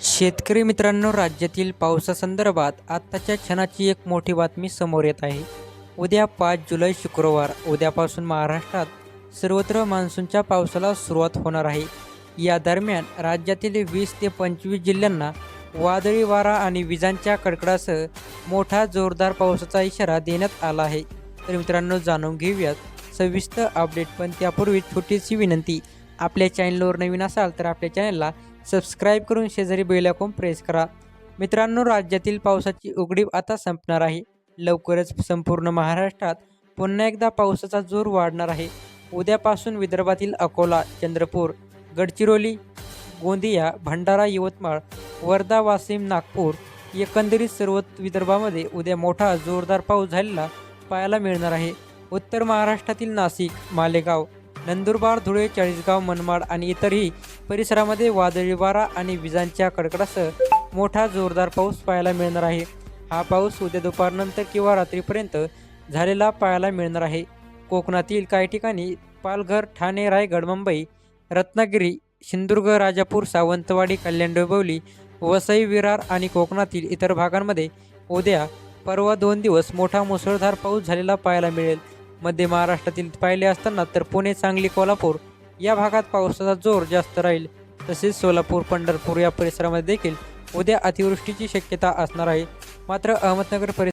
शेतकरी मित्रांनो राज्यातील पावसासंदर्भात आत्ताच्या क्षणाची एक मोठी बातमी समोर येत आहे. उद्या पाच जुलै शुक्रवार उद्यापासून महाराष्ट्रात सर्वत्र मान्सूनच्या पावसाला सुरुवात होणार आहे. या दरम्यान राज्यातील वीस ते पंचवीस जिल्ह्यांना वादळी वारा आणि विजांच्या कडकडासह मोठा जोरदार पावसाचा इशारा देण्यात आला आहे. तर मित्रांनो जाणून घेऊयात सविस्तर अपडेट पण त्यापूर्वी छोटीशी विनंती आपल्या चॅनलवर नवीन असाल तर आपल्या चॅनलला सबस्क्राईब करून शेजारी बेल प्रेस करा. मित्रांनो राज्यातील पावसाची उघडीप आता संपणार आहे. लवकरच संपूर्ण महाराष्ट्रात पुन्हा एकदा पावसाचा जोर वाढणार आहे. उद्यापासून विदर्भातील अकोला चंद्रपूर गडचिरोली गोंदिया भंडारा यवतमाळ वर्धा वाशिम नागपूर एकंदरीत सर्व विदर्भामध्ये उद्या मोठा जोरदार पाऊस झालेला पाहायला मिळणार आहे. उत्तर महाराष्ट्रातील नाशिक मालेगाव नंदुरबार धुळे चाळीसगाव मनमाड आणि इतरही परिसरामध्ये वादळी वारा आणि विजांच्या कडकडासह मोठा जोरदार पाऊस पाहायला मिळणार आहे. हा पाऊस उद्या दुपारनंतर किंवा रात्रीपर्यंत झालेला पाहायला मिळणार आहे. कोकणातील काही ठिकाणी पालघर ठाणे रायगड मुंबई रत्नागिरी सिंधुदुर्ग राजापूर सावंतवाडी कल्याण डोंबिवली वसई विरार आणि कोकणातील इतर भागांमध्ये उद्या परवा दोन दिवस मोठा मुसळधार पाऊस झालेला पाहायला मिळेल. मध्य महाराष्ट्रातील पाहिले असताना तर पुणे सांगली कोल्हापूर या भागात पावसाचा जोर जास्त राहील. तसेच सोलापूर पंढरपूर या परिसरामध्ये देखील उद्या अतिवृष्टीची शक्यता असणार आहे. मात्र अहमदनगर परिसर